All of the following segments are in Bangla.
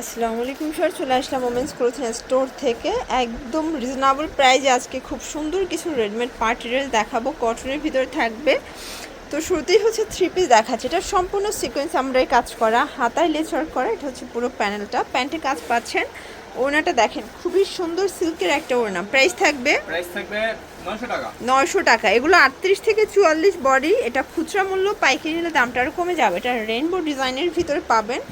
আসসালামু আলাইকুম স্যার চলে আসলাম ওমেন্স ক্লোথিং স্টোর থেকে। একদম রিজনেবল প্রাইজে আজকে খুব সুন্দর কিছু রেডিমেড পার্টিরিয়াল দেখাবো কটনের ভিতরে থাকবে। তো শুরুতেই হচ্ছে থ্রি পিস দেখাচ্ছে। এটা সম্পূর্ণ সিকোয়েন্স আমরা কাজ করা হাতায় ওয়ার্ক করা এটা হচ্ছে পুরো প্যানেলটা প্যান্টে কাজ পাচ্ছেন। ওড়নাটা দেখেন খুবই সুন্দর সিল্কের একটা ওড়না। প্রাইস থাকবে প্রাইস থাকবে 900 টাকা। নয়শো টাকা। এগুলো আটত্রিশ থেকে চুয়াল্লিশ বডি এটা খুচরা মূল্য পাইকারি নিলে দামটা আরও কমে যাবে। এটা রেইনবো ডিজাইনের ভিতরে পাবেন।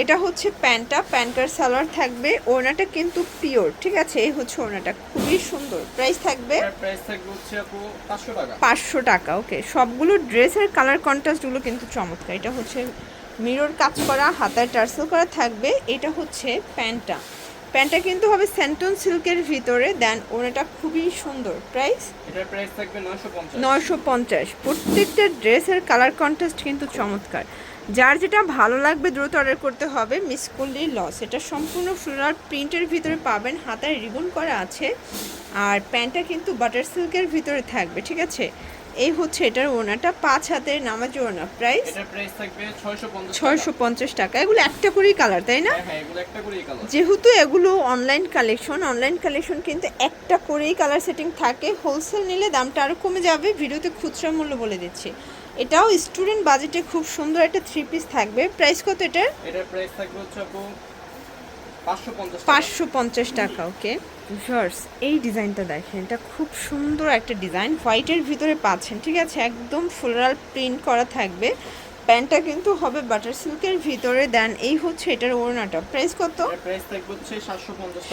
এটা হচ্ছে প্যান্টটা প্যান্টার সালোয়ার থাকবে ওড়নাটা কিন্তু পিওর ঠিক আছে? এই হচ্ছে ওড়নাটা খুবই সুন্দর। প্রাইস থাকবে প্রাইস থাকবে হচ্ছে আপু 500 টাকা। পাঁচশো টাকা ওকে। সবগুলো ড্রেসের কালার কন্ট্রাস্টগুলো কিন্তু চমৎকার। এটা হচ্ছে মিরর কাজ করা হাতায় টার্সেল করা থাকবে। এটা হচ্ছে প্যান্টটা। প্যান্টটা কিন্তু হবে সেন্টন সিল্কের ভিতরে দেন ওড়নাটা খুবই সুন্দর। প্রাইস? এটার প্রাইস থাকবে 950 নয়শো পঞ্চাশ। প্রত্যেকটা ড্রেসের কালার কন্ট্রাস্ট কিন্তু চমৎকার। যার যেটা ভালো লাগবে দ্রুত অর্ডার করতে হবে মিস করলেই লস এটা সম্পূর্ণ ফ্লোরাল প্রিন্টের ভিতরে পাবেন হাতায় রিবন করা আছে। আর প্যান্টটা কিন্তু বাটার সিল্কের ভিতরে থাকবে ঠিক আছে? এই হচ্ছে এটার ওনাটা পাঁচ হাতের নামাজ ওনা প্রাইস থাকবে ছয়শো পঞ্চাশ টাকা। এগুলো একটা করেই কালার তাই না? হ্যাঁ হ্যাঁ যেহেতু এগুলো অনলাইন কালেকশন অনলাইন কালেকশন কিন্তু একটা করেই কালার সেটিং থাকে। হোলসেল নিলে দামটা আরও কমে যাবে ভিডিওতে খুচরা মূল্য বলে দিচ্ছি। এটাও স্টুডেন্ট বাজেটে খুব সুন্দর একটা থ্রি পিস থাকবে। প্রাইস কত এটার? এটার প্রাইস থাকবে হচ্ছে আপু 550 টাকা। পাঁচশো পঞ্চাশ টাকা ওকে। ভিউয়ার্স এই ডিজাইনটা দেখেন এটা খুব সুন্দর একটা ডিজাইন হোয়াইটের ভিতরে পাচ্ছেন ঠিক আছে? একদম ফ্লোরাল প্রিন্ট করা থাকবে। প্যান্টটা কিন্তু হবে বাটার সিল্কের ভিতরে। দেন এই হচ্ছে এটার ওড়নাটা। প্রাইস কত? প্রাইস থাকবে হচ্ছে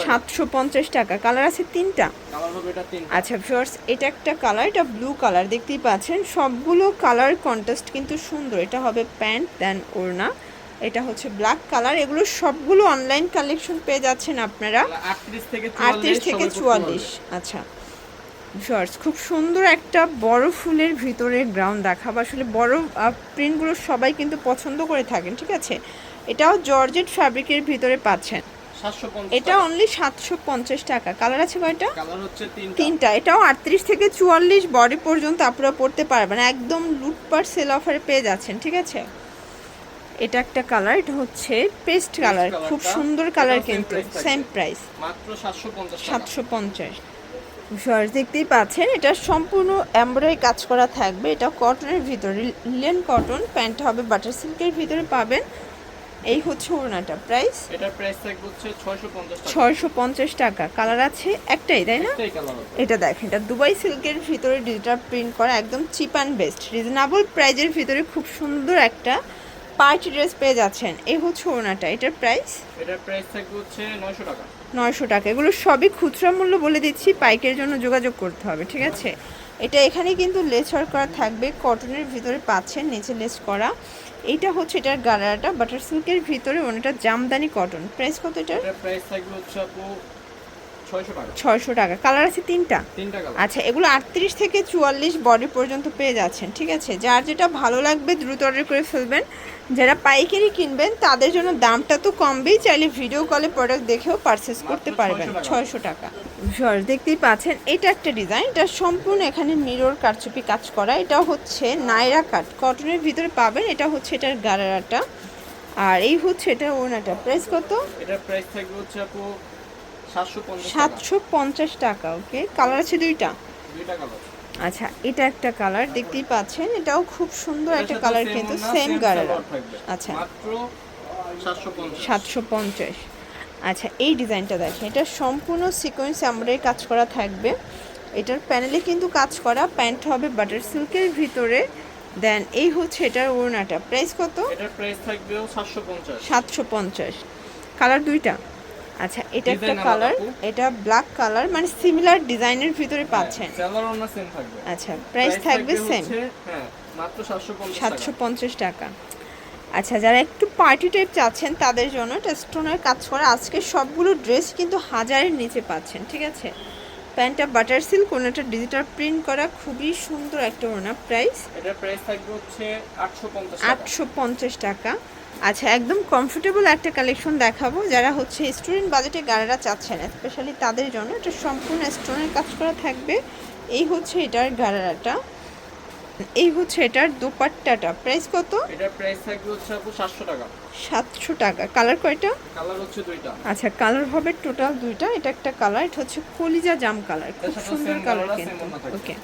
750 টাকা। কালার আছে তিনটা? কালার হবে এটা তিন আচ্ছা ভিউয়ার্স এটা একটা কালার এটা ব্লু কালার দেখতেই পাচ্ছেন। সবগুলো কালার কন্ট্রাস্ট কিন্তু সুন্দর। এটা হবে প্যান্ট দেন ওড়না। এটা হচ্ছে ব্ল্যাক কালার এগুলো সবগুলো অনলাইন কালেকশন পেয়ে যাচ্ছেন আপনারা। 38 থেকে 44 আটত্রিশ থেকে চুয়াল্লিশ। আচ্ছা। শর্টস খুব সুন্দর একটা বড় ফুলের ভিতরে গ্রাউন্ড দেখাবো। আসলে বড় প্রিন্টগুলো সবাই কিন্তু পছন্দ করে থাকেন ঠিক আছে? এটাও জর্জেট ফ্যাব্রিকের ভিতরে পাচ্ছেন। এটা অনলি সাতশো পঞ্চাশ টাকা। কালার আছে কয়টা? তিনটা। এটাও আটত্রিশ থেকে চুয়াল্লিশ বডি পর্যন্ত আপনারা পড়তে পারবেন। একদম লুটপাট সেল অফারে পেয়ে যাচ্ছেন ঠিক আছে? এটা একটা কালার এটা হচ্ছে পেস্ট কালার খুব সুন্দর কালার কিন্তু। সেম প্রাইস মাত্র 750 টাকা। সাতশো পঞ্চাশ। শর্টস দেখতেই পাচ্ছেন এটা সম্পূর্ণ এমব্রয়ডারি কাজ করা থাকবে। এটা কটনের ভিতরে লিলেন কটন প্যান্ট হবে বাটার সিল্কের ভিতরে পাবেন। এই হচ্ছে ওড়নাটা প্রাইস। এটার প্রাইস থাকবে হচ্ছে 650 টাকা। ছয়শো পঞ্চাশ টাকা। কালার আছে একটাই তাই না? একটাই কালার হবে। এটা দেখেন এটা দুবাই সিল্কের ভিতরে ডিজিটাল প্রিন্ট করা একদম চিপ অ্যান্ড বেস্ট। রিজনেবল প্রাইজের ভিতরে খুব সুন্দর একটা পার্টি ড্রেস পেয়ে যাচ্ছেন। এই হচ্ছে ওনাটা এটার প্রাইস? এটার প্রাইস থাকবে হচ্ছে 900 টাকা। নয়শো টাকা। এগুলো সবই খুচরা মূল্য বলে দিচ্ছি পাইকের জন্য যোগাযোগ করতে হবে, ঠিক আছে? এটা এখানে কিন্তু লেস করা থাকবে, কটনের ভিতরে পাচ্ছেন, নিচে লেস করা। এইটা হচ্ছে এটার গালাটা বাটার সিল্কের ভিতরে ওনাটা জামদানি কটন। প্রাইস কত এটার? প্রাইস থাকবে হচ্ছে আপু 600 টাকা ছয়শো টাকা। কালার আছে তিনটা? আচ্ছা এগুলো আটত্রিশ থেকে চুয়াল্লিশ বডি পর্যন্ত পেয়ে যাচ্ছেন ঠিক আছে? যার যেটা ভালো লাগবে দ্রুত অর্ডার করে ফেলবেন। যারা পাইকারি কিনবেন তাদের জন্য দামটা তো কমবেই চাইলে ভিডিও কলে প্রোডাক্ট দেখেও পারচেস করতে পারবেন। ছয়শো টাকা। সর দেখতেই পাচ্ছেন এটা একটা ডিজাইন এটা সম্পূর্ণ এখানে মিরর কারচুপি কাজ করা। এটা হচ্ছে নাইরা কাট কটনের ভিতরে পাবেন এটা হচ্ছে এটার গারারাটা। আর এই হচ্ছে এটা ওনাটা প্রাইস কত? এটা প্রাইস থাকবে হচ্ছে আপু 750 টাকা সাতশো পঞ্চাশ টাকা। ওকে? কালার আছে দুইটা? আচ্ছা এটা একটা কালার দেখতেই পাচ্ছেন। এটাও খুব সুন্দর একটা কালার কিন্তু সেম গাড়ারা আচ্ছা। 750 সাতশো পঞ্চাশ। আচ্ছা এই ডিজাইনটা দেখেন। এটা সম্পূর্ণ সিকোয়েন্স এমব্রয়ডারি কাজ করা থাকবে। এটার প্যানেলে কিন্তু কাজ করা। প্যান্ট হবে বাটার সিল্কের ভিতরে। দেন এই হচ্ছে এটার ওড়নাটা। প্রাইস কত? এটার প্রাইস থাকবে 750 সাতশো পঞ্চাশ। কালার দুইটা? আচ্ছা এটা একটা কালার এটা ব্ল্যাক কালার মানে সিমিলার ডিজাইনের ভিতরে পাচ্ছেন। সেলার ওনা সেম থাকবে। আচ্ছা প্রাইস থাকবে সেম হ্যাঁ মাত্র 750 সাতশো পঞ্চাশ টাকা। আচ্ছা যারা একটু পার্টি টাইপ চাচ্ছেন তাদের জন্য এটা স্টোনের কাজ করা। আজকে সবগুলো ড্রেস কিন্তু হাজারের নিচে পাচ্ছেন ঠিক আছে? প্যান্টটা বাটার সিল্ক ওনাটা ডিজিটাল প্রিন্ট করা খুবই সুন্দর একটা ওনা প্রাইস এটা প্রাইস থাকবে হচ্ছে 850 টাকা। আটশো পঞ্চাশ টাকা। আচ্ছা একদম কমফোর্টেবল একটা কালেকশন দেখাবো। যারা হচ্ছে স্টুডেন্ট বাজেটে গাড়িরা চাচ্ছেন স্পেশালি তাদের জন্য এটা সম্পূর্ণ স্টোনের কাজ করা থাকবে। এই হচ্ছে এটার গাড়ারাটা। এই হচ্ছে এটার দোপাট্টাটা। প্রাইস কত? এটার প্রাইস থাকবে হচ্ছে আপু সাতশো টাকা। সাতশো টাকা। কালার কয়টা? কালার হচ্ছে দুইটা। আচ্ছা কালার হবে টোটাল দুইটা। এটা একটা কালার এটা হচ্ছে কলিজা জাম কালার খুব সুন্দর কালার কিন্তু। ওকে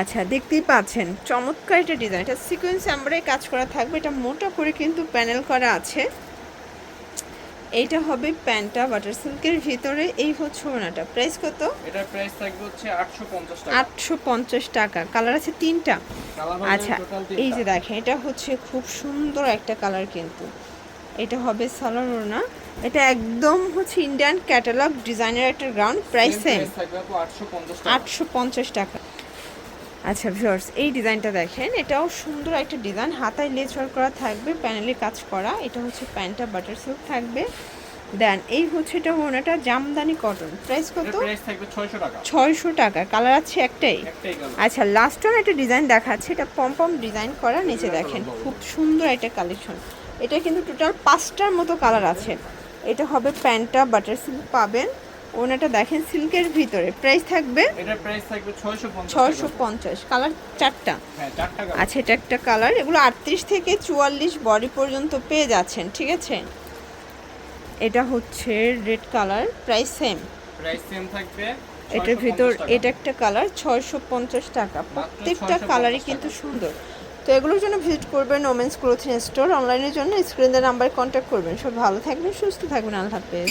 আচ্ছা দেখতেই পাচ্ছেন চমৎকার এটা ডিজাইন এটা সিকোয়েন্স এমব্রয়ডারি কাজ করা থাকবে। এটা মোটা করে কিন্তু প্যানেল করা আছে। এইটা হবে প্যান্টটা বাটার সিল্কের ভিতরে এই হচ্ছে ওনাটা প্রাইস কত? এটার প্রাইস থাকবে হচ্ছে আটশো পঞ্চাশ টাকা। আটশো পঞ্চাশ টাকা। কালার আছে তিনটা? আচ্ছা এই যে দেখেন এটা হচ্ছে খুব সুন্দর একটা কালার কিন্তু। এটা হবে সালোয়ার ওড়না। এটা একদম হচ্ছে ইন্ডিয়ান ক্যাটালগ ডিজাইনের একটা গ্রাউন্ড প্রাইস সেম থাকবে আপু আটশো পঞ্চাশ টাকা। আটশো পঞ্চাশ টাকা। আচ্ছা ভিউয়ার্স এই ডিজাইনটা দেখেন। এটাও সুন্দর একটা ডিজাইন। হাতায় লেজ ওয়ার্ক করা থাকবে প্যানেলে কাজ করা। এটা হচ্ছে প্যান্টটা বাটার সিল্ক থাকবে। দেন এই হচ্ছে এটা ওনাটা জামদানি কটন প্রাইস কত? প্রাইস থাকবে ছয়শো টাকা। কালার আছে একটাই? আচ্ছা লাস্ট ওয়ান একটা ডিজাইন দেখাচ্ছে। এটা পম পম ডিজাইন করা নিচে দেখেন খুব সুন্দর একটা কালেকশন এটা কিন্তু টোটাল পাঁচটার মতো কালার আছে। এটা হবে প্যান্টটা বাটার সিল্ক পাবেন। ওনাটা দেখেন সিল্কের ভিতরে। প্রাইস থাকবে এটার প্রাইস থাকবে ছয়শো পঞ্চাশ ছয়শো পঞ্চাশ। কালার চারটা। হ্যাঁ চারটা আচ্ছা এটা একটা কালার এগুলো আটত্রিশ থেকে চুয়াল্লিশ বডি পর্যন্ত পেয়ে যাচ্ছেন ঠিক আছে? এটা হচ্ছে red colour price same price same থাকবে এটার 650 ভিতর এটা একটা কালার ছয়শো পঞ্চাশ টাকা। প্রত্যেকটা কালারই কিন্তু সুন্দর। তো এগুলোর জন্য ভিজিট করবেন ওমেন্স ক্লোথিং স্টোর অনলাইনের জন্য স্ক্রিনের নাম্বারে কন্ট্যাক্ট করবেন। সব ভালো থাকবেন সুস্থ থাকবেন। আল্লাহ হাফেজ।